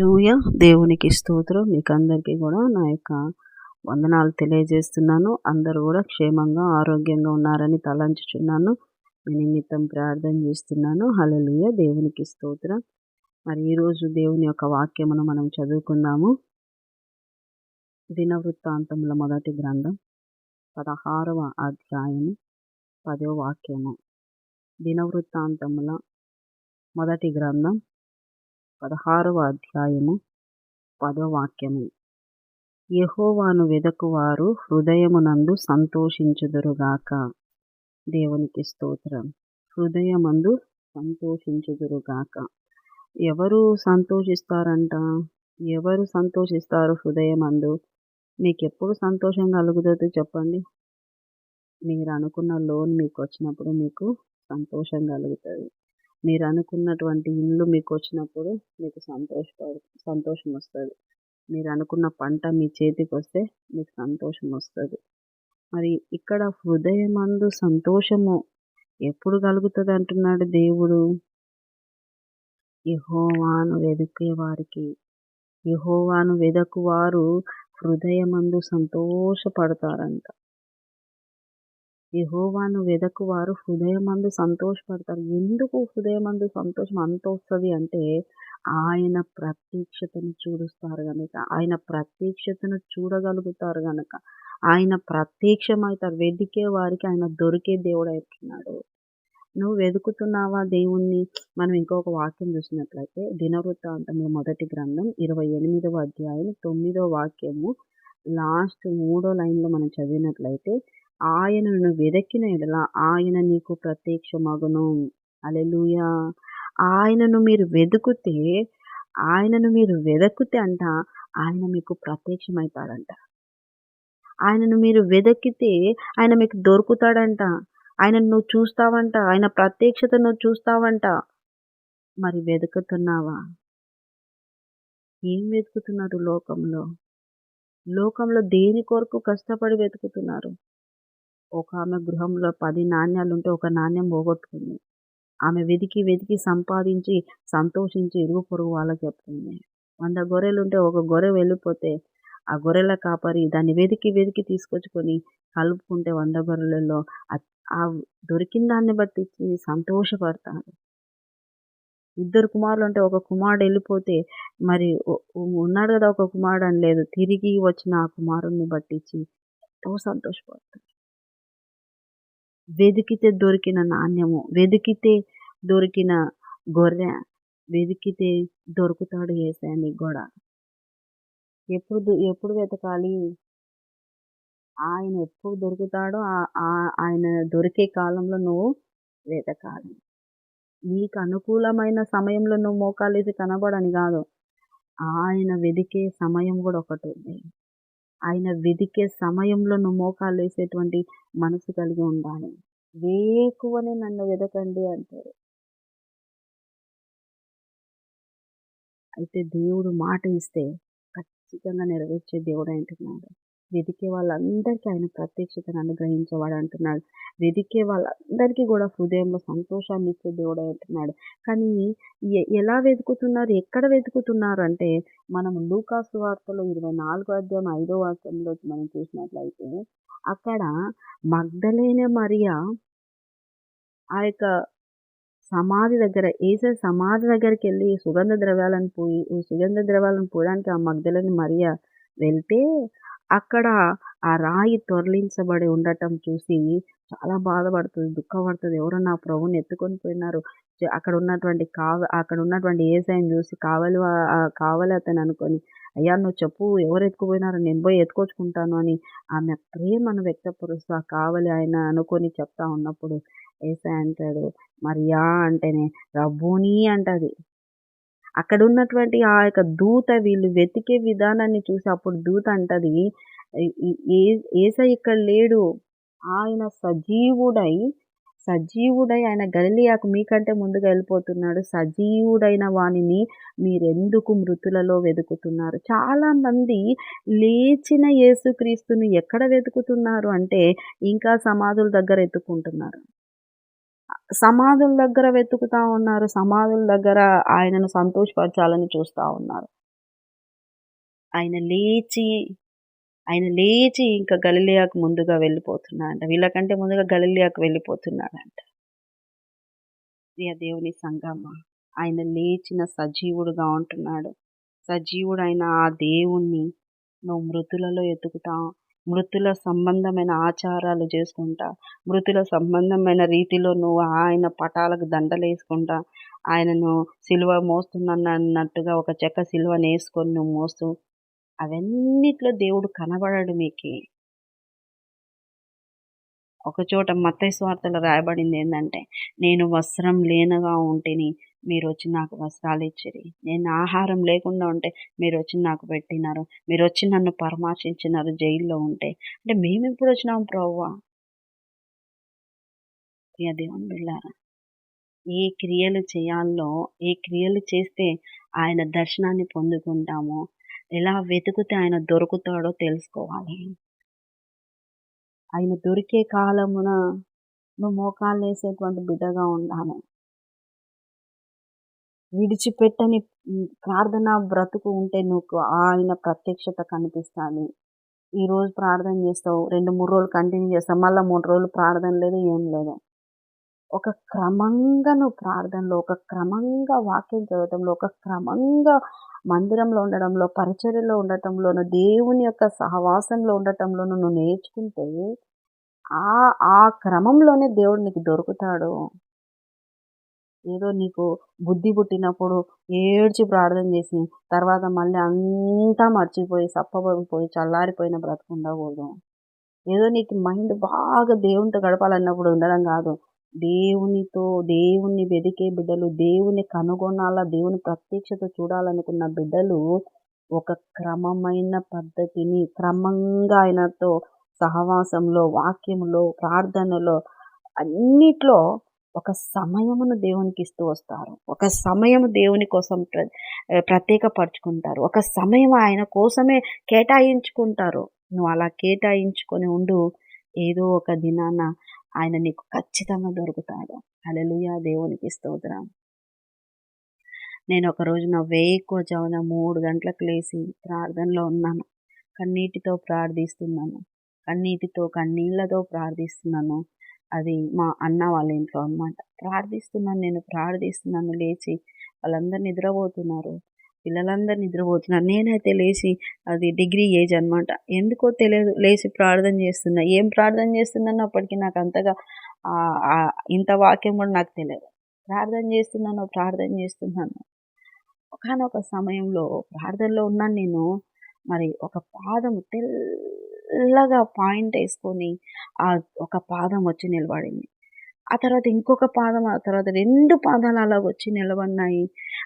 లూయ దేవునికి స్తోత్రం. మీకు అందరికీ కూడా నా యొక్క వందనాలు తెలియజేస్తున్నాను. అందరూ కూడా క్షేమంగా ఆరోగ్యంగా ఉన్నారని తలంచుచున్నాను. మీ నిమిత్తం ప్రార్థన చేస్తున్నాను. హలలుయ దేవునికి స్తోత్రం. మరి ఈరోజు దేవుని యొక్క వాక్యమును మనం చదువుకుందాము. దినవృత్తాంతముల మొదటి గ్రంథం పదహారవ అధ్యాయము పదో వాక్యము. దినవృత్తాంతముల మొదటి గ్రంథం పదహారవ అధ్యాయము పదవాక్యము. యహోవాను వెదకువారు హృదయమునందు సంతోషించుదురుగాక. దేవునికి స్తోత్రం. హృదయమందు సంతోషించుదురుగాక. ఎవరు సంతోషిస్తారంట? ఎవరు సంతోషిస్తారు హృదయమందు? మీకు ఎప్పుడు సంతోషం కలుగుతుంది చెప్పండి. మీరు అనుకున్న లోన్ మీకు వచ్చినప్పుడు మీకు సంతోషం కలుగుతుంది. మీరు అనుకున్నటువంటి ఇల్లు మీకు వచ్చినప్పుడు మీకు సంతోషపడు సంతోషం వస్తుంది మీరు అనుకున్న పంట మీ చేతికి వస్తే మీకు సంతోషం వస్తుంది మరి ఇక్కడ హృదయమందు సంతోషము ఎప్పుడు కలుగుతుంది అంటున్నాడు దేవుడు? యహోవాను వెదికే వారికి యహోవాను వెదకువారు హృదయమందు సంతోషపడతారంట. యహోవాను వెదకువారు హృదయమందు సంతోషపడతారు. ఎందుకు హృదయమందు సంతోషం అంత వస్తుంది అంటే ఆయన ప్రత్యక్షతను చూడుస్తారు కనుక ఆయన ప్రత్యక్షతను చూడగలుగుతారు కనుక ఆయన ప్రత్యక్షమవుతారు. వెదికే వారికి ఆయన దొరికే దేవుడు అవుతున్నాడు నువ్వు వెతుకుతున్నావా దేవుణ్ణి? మనం ఇంకొక వాక్యం చూసినట్లయితే దినవృత్తాంతంలో మొదటి గ్రంథం ఇరవై ఎనిమిదవ అధ్యాయం తొమ్మిదో వాక్యము లాస్ట్ మూడో లైన్లో మనం చదివినట్లయితే ఆయనను వెదకిన ఎడల ఆయన నీకు ప్రత్యక్షమగును. అలెలుయా ఆయనను మీరు వెతుకుతే ఆయనను మీరు వెదక్కితే అంట ఆయన మీకు ప్రత్యక్షమవుతాడంట ఆయనను మీరు వెదకితే ఆయన మీకు దొరుకుతాడంట. ఆయనను నువ్వు చూస్తావంట ఆయన ప్రత్యక్షత నువ్వు చూస్తావంట. మరి వెతుకుతున్నావా ఏం వెతుకుతున్నారు లోకంలో? లోకంలో దేని కొరకు కష్టపడి వెతుకుతున్నారు ఒక ఆమె గృహంలో పది నాణ్యాలు ఉంటే ఒక నాణ్యం పోగొట్టుకుంది. ఆమె వెతికి వెతికి సంపాదించి సంతోషించి ఇరుగు పొరుగు వాళ్ళకి చెప్తుంది. వంద గొర్రెలుంటే ఒక గొర్రె వెళ్ళిపోతే ఆ గొర్రెల కాపరి దాన్ని వెతికి వెతికి తీసుకొచ్చుకొని కలుపుకుంటే వంద గొర్రెలలో ఆ దొరికిన దాన్ని బట్టి సంతోషపడతాడు ఇద్దరు కుమారులు అంటే ఒక కుమారుడు వెళ్ళిపోతే మరి ఉన్నాడు కదా ఒక కుమారుడు అని లేదు. తిరిగి వచ్చిన ఆ కుమారుడిని బట్టించి ఎంతో సంతోషపడతాడు వెదికితే దొరికిన నాణ్యము వెతికితే దొరికిన గొర్రె వెదికితే దొరుకుతాడు ఏసాయని కూడా. ఎప్పుడు ఎప్పుడు వెతకాలి? ఆయన ఎప్పుడు దొరుకుతాడో ఆయన దొరికే కాలంలో నువ్వు వెతకాలి. నీకు అనుకూలమైన సమయంలో నువ్వు మోకాలేసి కనబడని కాదు. ఆయన వెదికే సమయం కూడా ఒకటి ఉంది. ఆయన వెదికే సమయంలో నువ్వు మోకాలు వేసేటువంటి మనసు కలిగి ఉండాలి. వేకువని నన్ను వెదకండి అంటారు అయితే దేవుడు మాట ఇస్తే ఖచ్చితంగా నెరవేర్చే దేవుడు అంటున్నాడు. వెతికే వాళ్ళందరికీ ఆయన ప్రత్యక్షతను అనుగ్రహించేవాడు అంటున్నాడు. వెతికే వాళ్ళందరికీ కూడా హృదయంలో సంతోషాన్ని ఇచ్చే దేవుడు అంటున్నాడు. కానీ ఎలా వెతుకుతున్నారు? ఎక్కడ వెతుకుతున్నారు? అంటే మనం లూకాసు వార్తలో ఇరవై నాలుగో అధ్యాయం ఐదో వాక్యంలో మనం చూసినట్లయితే అక్కడ మగ్ధలైన మరియా ఆ యొక్క సమాధి దగ్గర ఏసే సమాధి దగ్గరికి వెళ్ళి సుగంధ ద్రవ్యాలను పోయి సుగంధ ద్రవ్యాలను పోయడానికి ఆ మగ్ధలని మరియా వెళ్తే అక్కడ ఆ రాయి తొరలించబడి ఉండటం చూసి చాలా బాధపడుతుంది దుఃఖపడుతుంది. ఎవరో నా ప్రభుని ఎత్తుకొని పోయినారు. అక్కడ ఉన్నటువంటి కావ అక్కడ ఉన్నటువంటి ఏసైని చూసి కావలి కావలి అతను అనుకొని అయ్యా నువ్వు చెప్పు ఎవరు ఎత్తుకుపోయినారో? నేను పోయి ఎత్తుకొచ్చుకుంటాను అని ఆమె ప్రేమను వ్యక్తపరుస్తూ ఆ కావలి ఆయన అనుకొని చెప్తా ఉన్నప్పుడు ఏసై అంటాడు మరియా అంటేనే రబ్బోని అంటది. అక్కడ ఉన్నటువంటి ఆ యొక్క దూత వీళ్ళు వెతికే విధానాన్ని చూసి అప్పుడు దూత అంటది ఏసై ఇక్కడ లేడు. ఆయన సజీవుడై సజీవుడై ఆయన గలిలియాకు మీకంటే ముందుగా వెళ్ళిపోతున్నాడు. సజీవుడైన వానిని మీరెందుకు మృతులలో వెతుకుతున్నారు? చాలామంది లేచిన యేసుక్రీస్తుని ఎక్కడ వెతుకుతున్నారు అంటే ఇంకా సమాధుల దగ్గర ఎత్తుకుంటున్నారు. సమాధుల దగ్గర వెతుకుతా ఉన్నారు. సమాధుల దగ్గర ఆయనను సంతోషపరచాలని చూస్తూ ఉన్నారు. ఆయన లేచి ఆయన లేచి ఇంకా గలిలియాకు ముందుగా వెళ్ళిపోతున్నాడంట. వీళ్ళకంటే ముందుగా గలిలియాకు వెళ్ళిపోతున్నాడంట. ప్రియ దేవుని సంగమ ఆయన లేచిన సజీవుడుగా ఉంటున్నాడు. సజీవుడైన ఆ దేవుణ్ణి నువ్వు మృతులలో ఎతుకుతా మృతుల సంబంధమైన ఆచారాలు చేసుకుంటా మృతుల సంబంధమైన రీతిలో నువ్వు ఆయన పటాలకు దండలేసుకుంటా ఆయనను సిలువ మోస్తున్నట్టుగా ఒక చెక్క సిలువను వేసుకొని నువ్వు మోస్తూ అవన్నిట్లో దేవుడు కనబడడు మీకు. ఒకచోట మత్తైస్వార్తలు రాయబడింది ఏంటంటే నేను వస్త్రం లేనగా ఉంటేని మీరు వచ్చి నాకు వస్త్రాలు ఇచ్చిరి. నేను ఆహారం లేకుండా ఉంటే మీరు వచ్చి నాకు పెట్టినారు. మీరు వచ్చి నన్ను పరామర్శించినారు జైల్లో ఉంటే. అంటే మేము ఎప్పుడు వచ్చినాం ప్రవ్వా? ప్రియ దేవుని వెళ్ళారా ఏ క్రియలు చేయాలో ఏ క్రియలు చేస్తే ఆయన దర్శనాన్ని పొందుకుంటామో ఎలా వెతుకుతే ఆయన దొరుకుతాడో తెలుసుకోవాలి. ఆయన దొరికే కాలమున నువ్వు మోకాలు వేసేటువంటి బిడ్డగా ఉండాలి. విడిచిపెట్టని ప్రార్థన బ్రతుకు ఉంటే నువ్వు ఆయన ప్రత్యక్షత కనిపిస్తుంది. ఈరోజు ప్రార్థన చేస్తావు రెండు మూడు రోజులు కంటిన్యూ చేస్తావు మళ్ళీ మూడు రోజులు ప్రార్థన లేదు ఏం లేదు. ఒక క్రమంగా నువ్వు ప్రార్థనలో ఒక క్రమంగా వాక్యం చదవటంలో ఒక క్రమంగా మందిరంలో ఉండడంలో పరిచర్యలో ఉండటంలోను దేవుని యొక్క సహవాసంలో ఉండటంలోను నువ్వు నేర్చుకుంటే ఆ ఆ క్రమంలోనే దేవుడు నీకు దొరుకుతాడు. ఏదో నీకు బుద్ధి పుట్టినప్పుడు ఏడ్చి ప్రార్థన చేసి తర్వాత మళ్ళీ అంతా మర్చిపోయి సప్పబడిపోయి చల్లారిపోయిన బ్రతుకు ఉండకూడదు. ఏదో నీకు మైండ్ బాగా దేవునితో గడపాలన్నప్పుడు ఉండడం కాదు. దేవునితో దేవుణ్ణి వెదికే బిడ్డలు దేవుని కనుగొనాల దేవుని ప్రత్యక్షత చూడాలనుకున్న బిడ్డలు ఒక క్రమమైన పద్ధతిని క్రమంగా ఆయనతో సహవాసంలో వాక్యంలో ప్రార్థనలో అన్నిట్లో ఒక సమయమును దేవునికి ఇస్తూ వస్తారు. ఒక సమయం దేవుని కోసం ప్ర ప్రత్యేకపరుచుకుంటారు. ఒక సమయం ఆయన కోసమే కేటాయించుకుంటారు. నువ్వు అలా కేటాయించుకొని ఉండు ఏదో ఒక దినాన ఆయన నీకు ఖచ్చితంగా దొరుకుతాడు. అలెలుయా దేవునికి స్తోత్రం. నేను ఒక రోజున వేఎక్కువ చవన మూడు గంటలకు లేచి ప్రార్థనలో ఉన్నాను. కన్నీటితో ప్రార్థిస్తున్నాను. కన్నీటితో కన్నీళ్ళతో ప్రార్థిస్తున్నాను. అది మా అన్న వాళ్ళ ఇంట్లో అనమాట ప్రార్థిస్తున్నాను నేను ప్రార్థిస్తున్నాను లేచి వాళ్ళందరూ నిద్రపోతున్నారు. పిల్లలందరూ నిద్రపోతున్నారు. నేనైతే లేచి అది డిగ్రీ ఏజ్ అనమాట ఎందుకో తెలియదు లేచి ప్రార్థన చేస్తున్నా. ఏం ప్రార్థన చేస్తున్నానో అప్పటికి నాకు అంతగా ఇంత వాక్యం కూడా నాకు తెలియదు. ప్రార్థన చేస్తున్నాను ప్రార్థన చేస్తున్నాను. ఒకనొక సమయంలో ప్రార్థనలో ఉన్నాను నేను. మరి ఒక పాదం మెల్లగా పాయింట్ వేసుకొని ఆ ఒక పాదం వచ్చి నిలబడింది. ఆ తర్వాత ఇంకొక పాదం ఆ తర్వాత రెండు పాదాలు అలా వచ్చి నిలబడినాయి.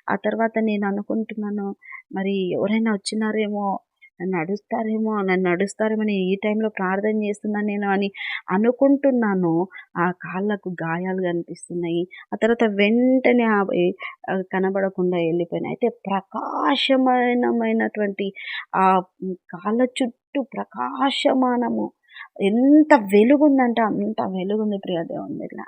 ఆ తర్వాత నేను అనుకుంటున్నాను మరి ఎవరైనా వచ్చినారేమో నన్ను నడుస్తారేమో నన్ను నడుస్తారేమో ఈ టైంలో ప్రార్థన చేస్తున్నాను నేను అని అనుకుంటున్నాను ఆ కాళ్ళకు గాయాలు కనిపిస్తున్నాయి. ఆ తర్వాత వెంటనే కనబడకుండా వెళ్ళిపోయినాయి అయితే ప్రకాశమైనమైనటువంటి ఆ కాళ్ళ చుట్టూ ప్రకాశమానము ఎంత వెలుగుందంటే అంత వెలుగుంది ప్రియ దేవుని దగ్గర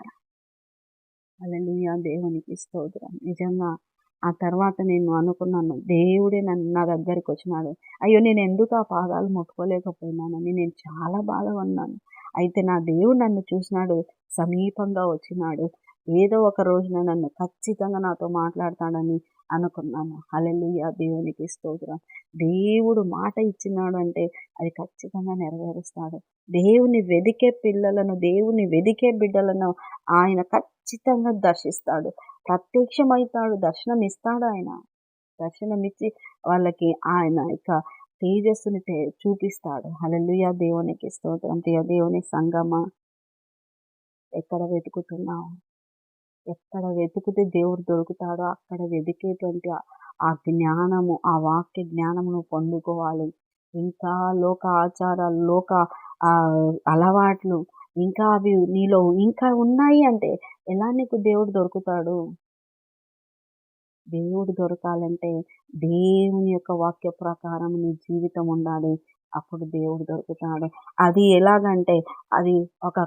అలా దేవునికి స్తోత్రం. నిజంగా ఆ తర్వాత నేను అనుకున్నాను దేవుడే నన్ను నా దగ్గరికి వచ్చినాడు అయ్యో నేను ఎందుకు ఆ పాదాలు ముట్టుకోలేకపోయినానని నేను చాలా బాధ ఉన్నాను. అయితే నా దేవుడు నన్ను చూసినాడు సమీపంగా వచ్చినాడు ఏదో ఒక రోజున నన్ను ఖచ్చితంగా నాతో మాట్లాడతాడని అనుకున్నాను. హలెలుయ దేవునికి స్తోత్రం. దేవుడు మాట ఇచ్చినాడు అంటే అది ఖచ్చితంగా నెరవేరుస్తాడు. దేవుని వెదికే పిల్లలను దేవుని వెదికే బిడ్డలను ఆయన ఖచ్చితంగా దర్శిస్తాడు. ప్రత్యక్షమవుతాడు. దర్శనం ఇస్తాడు ఆయన దర్శనమిచ్చి వాళ్ళకి ఆయన యొక్క తేజస్సుని చూపిస్తాడు. హలలుయ దేవునికి స్తోత్రం. దేవుని సంగమ. ఎక్కడ వెతుకుతున్నావు? ఎక్కడ వెతుకుతే దేవుడు దొరుకుతాడో అక్కడ వెతికేటువంటి ఆ జ్ఞానము ఆ వాక్య జ్ఞానమును పొందుకోవాలి. ఇంకా లోక ఆచారాలు లోక అలవాట్లు ఇంకా అవి నీలో ఇంకా ఉన్నాయి అంటే ఎలా నీకు దేవుడు దొరుకుతాడు? దేవుడు దొరకాలంటే దేవుని యొక్క వాక్య ప్రకారం నీ జీవితం ఉండాలి. అప్పుడు దేవుడు దొరుకుతాడు. అది ఎలాగంటే అది ఒక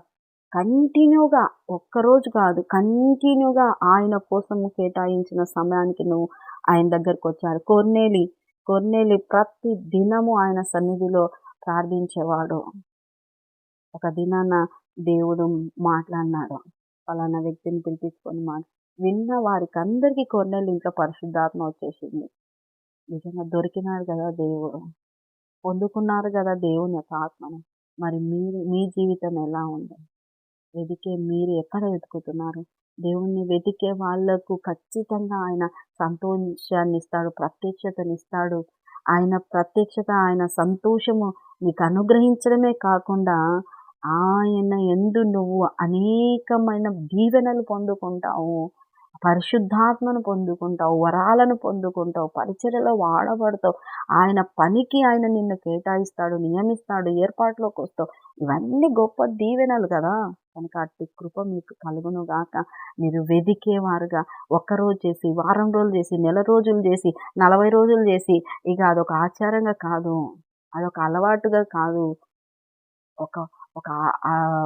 కంటిన్యూగా ఒక్కరోజు కాదు కంటిన్యూగా ఆయన కోసం కేటాయించిన సమయానికి నువ్వు ఆయన దగ్గరకు వచ్చాడు కొర్నేలి కొర్నేలి ప్రతి దినము ఆయన సన్నిధిలో ప్రార్థించేవాడు. ఒక దినాన దేవుడు మాట్లాడినాడు. పలానా వ్యక్తిని పిలిపించుకొని మా విన్న వారికి అందరికీ కొన్నేళ్ళు ఇంట్లో పరిశుద్ధాత్మ వచ్చేసింది. నిజంగా దొరికినారు కదా దేవుడు. పొందుకున్నారు కదా దేవుని యొక్క ఆత్మను. మరి మీరు మీ జీవితం ఎలా ఉంది? వెతికే మీరు ఎక్కడ వెతుకుతున్నారు? దేవుణ్ణి వెతికే వాళ్ళకు ఖచ్చితంగా ఆయన సంతోషాన్ని ఇస్తాడు ప్రత్యక్షతనిస్తాడు ఆయన ప్రత్యక్షత ఆయన సంతోషము నీకు అనుగ్రహించడమే కాకుండా ఆయన ఎందు నువ్వు అనేకమైన దీవెనలు పొందుకుంటావు పరిశుద్ధాత్మను పొందుకుంటావు వరాలను పొందుకుంటావు పరిచర్యలో వాడబడతావు. ఆయన పనికి ఆయన నిన్ను కేటాయిస్తాడు నియమిస్తాడు ఏర్పాటులోకి వస్తావు. ఇవన్నీ గొప్ప దీవెనలు కదా. కనుక అట్టి కృప మీకు కలుగును గాక మీరు వెదికేవారుగా. ఒక్కరోజు చేసి వారం రోజులు చేసి నెల రోజులు చేసి నలభై రోజులు చేసి ఇక అదొక ఆచారంగా కాదు. అదొక అలవాటుగా కాదు. ఒక ఒక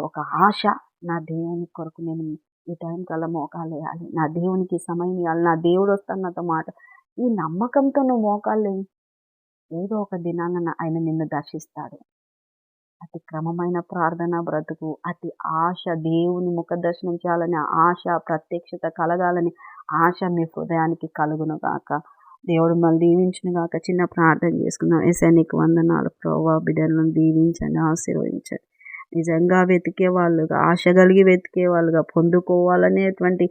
ఒక ఆశ నా దేవుని కొరకు నేను ఈ టైం కల్లా మోకాలు వేయాలి నా దేవునికి సమయం ఇవ్వాలి. నా దేవుడు వస్తాను నాతో మాట. ఈ నమ్మకంతో నువ్వు మోకాలు ఏదో ఒక దినాన ఆయన నిన్ను దర్శిస్తాడు. అతి క్రమమైన ప్రార్థన బ్రతుకు అతి ఆశ దేవుని ముఖ దర్శనం చేయాలని ఆశ ప్రత్యక్షత కలగాలని ఆశ మీ హృదయానికి కలుగును గాక. దేవుడు మళ్ళీ దీవించిన గాక. చిన్న ప్రార్థన చేసుకుందాం. ఎసే నీకు వందనాలు. ప్రభావ బిడ్డలను దీవించండి ఆశీర్వదించండి. నిజంగా వెతికే వాళ్ళుగా ఆశ కలిగి వెతికే వాళ్ళుగా పొందుకోవాలనేటువంటి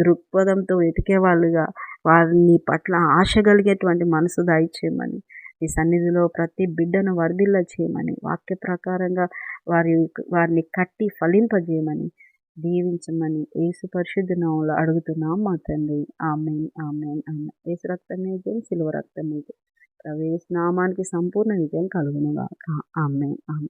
దృక్పథంతో వెతికే వాళ్ళుగా వారిని పట్ల ఆశ కలిగేటువంటి మనసు దయచేయమని ఈ సన్నిధిలో ప్రతి బిడ్డను వర్ధిల్ల చేయమని వాక్య ప్రకారంగా వారి వారిని కట్టి ఫలింపజేయమని దీవించమని ఏసు పరిశుద్ధ నామంలో అడుగుతున్నాం మా తండ్రి. ఆమె ఆమె ఆమె ఏసు రక్తమే జయం సిలువ రక్తమే ప్రవేశ నామానికి సంపూర్ణ విజయం కలుగునుగా ఆమె ఆమె